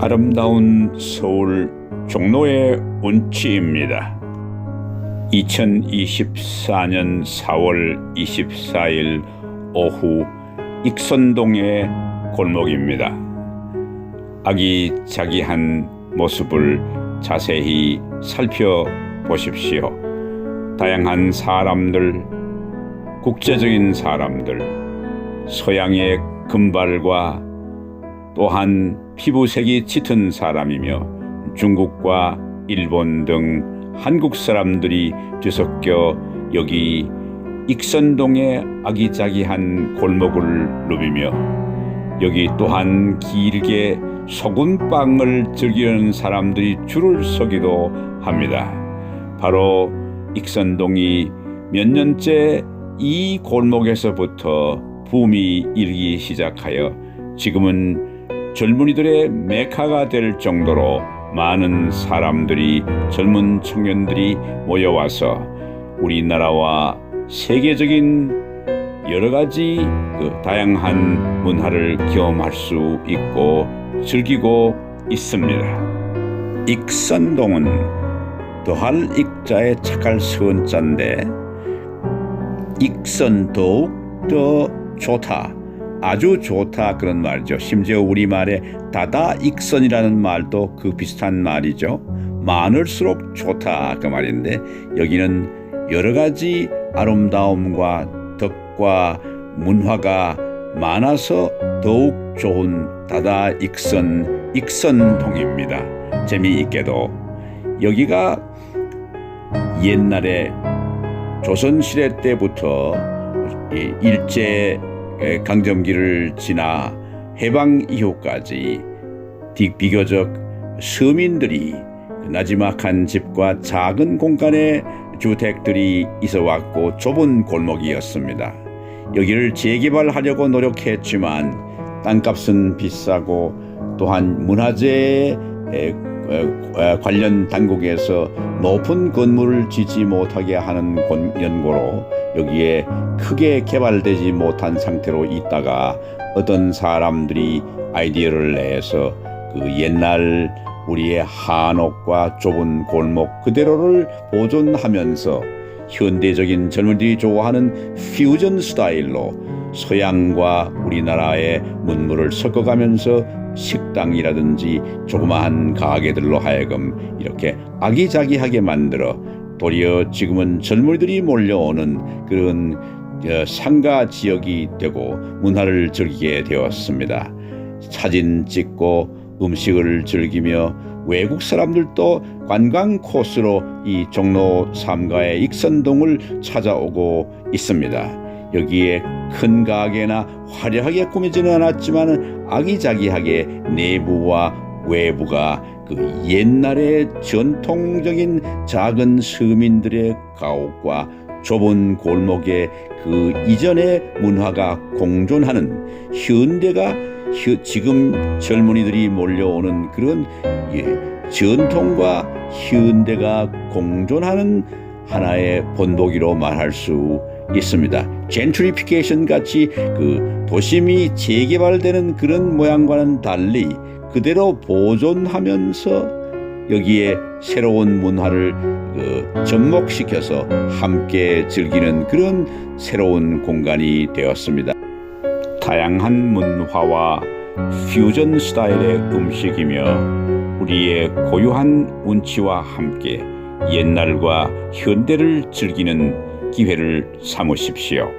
아름다운 서울 종로의 운치입니다. 2024년 4월 24일 오후 익선동의 골목입니다. 아기자기한 모습을 자세히 살펴보십시오. 다양한 사람들, 국제적인 사람들, 서양의 금발과 또한 피부색이 짙은 사람이며 중국과 일본 등 한국 사람들이 뒤섞여 여기 익선동의 아기자기한 골목을 누비며 여기 또한 길게 소금빵을 즐기는 사람들이 줄을 서기도 합니다. 바로 익선동이 몇 년째 이 골목에서부터 붐이 일기 시작하여 지금은 젊은이들의 메카가 될 정도로 많은 사람들이 젊은 청년들이 모여와서 우리나라와 세계적인 여러 가지 그 다양한 문화를 경험할 수 있고 즐기고 있습니다. 익선동은 더할 익자의 착할 선자인데 익선 더욱 더 좋다. 아주 좋다 그런 말이죠. 심지어 우리말에 다다익선이라는 말도 그 비슷한 말이죠. 많을수록 좋다 그 말인데 여기는 여러 가지 아름다움과 덕과 문화가 많아서 더욱 좋은 다다 익선 익선동입니다. 재미있게도 여기가 옛날에 조선시대 때부터 이 일제 강점기를 지나 해방 이후까지 비- 비교적 서민들이 나지막한 집과 작은 공간의 주택들이 있어 왔고 좁은 골목이었습니다. 여기를 재개발하려고 노력했지만 땅값은 비싸고 또한 문화재 에, 어, 관련 당국에서 높은 건물을 짓지 못하게 하는 권- 연고로 여기에 크게 개발되지 못한 상태로 있다가 어떤 사람들이 아이디어를 내서 그 옛날 우리의 한옥과 좁은 골목 그대로를 보존하면서 현대적인 젊은이들이 좋아하는 퓨전 스타일로 서양과 우리나라의 문물을 섞어가면서 식당이라든지 조그마한 가게들로 하여금 이렇게 아기자기하게 만들어 도리어 지금은 젊은이들이 몰려오는 그런 어, 상가 지역이 되고 문화를 즐기게 되었습니다. 사진 찍고 음식을 즐기며 외국 사람들도 관광 코스로 이 종로 3가의 익선동을 찾아오고 있습니다. 여기에 큰 가게나 화려하게 꾸미지는 않았지만 아기자기하게 내부와 외부가 그 옛날의 전통적인 작은 서민들의 가옥과 좁은 골목의 그 이전의 문화가 공존하는 현대가 혀- 지금 젊은이들이 몰려오는 그런 예, 전통과 현대가 공존하는 하나의 본보기로 말할 수 있습니다. 젠트리피케이션 같이 그 도심이 재개발되는 그런 모양과는 달리 그대로 보존하면서 여기에 새로운 문화를 그 접목시켜서 함께 즐기는 그런 새로운 공간이 되었습니다. 다양한 문화와 퓨전 스타일의 음식이며 우리의 고유한 운치와 함께 옛날과 현대를 즐기는 기회를 삼으십시오.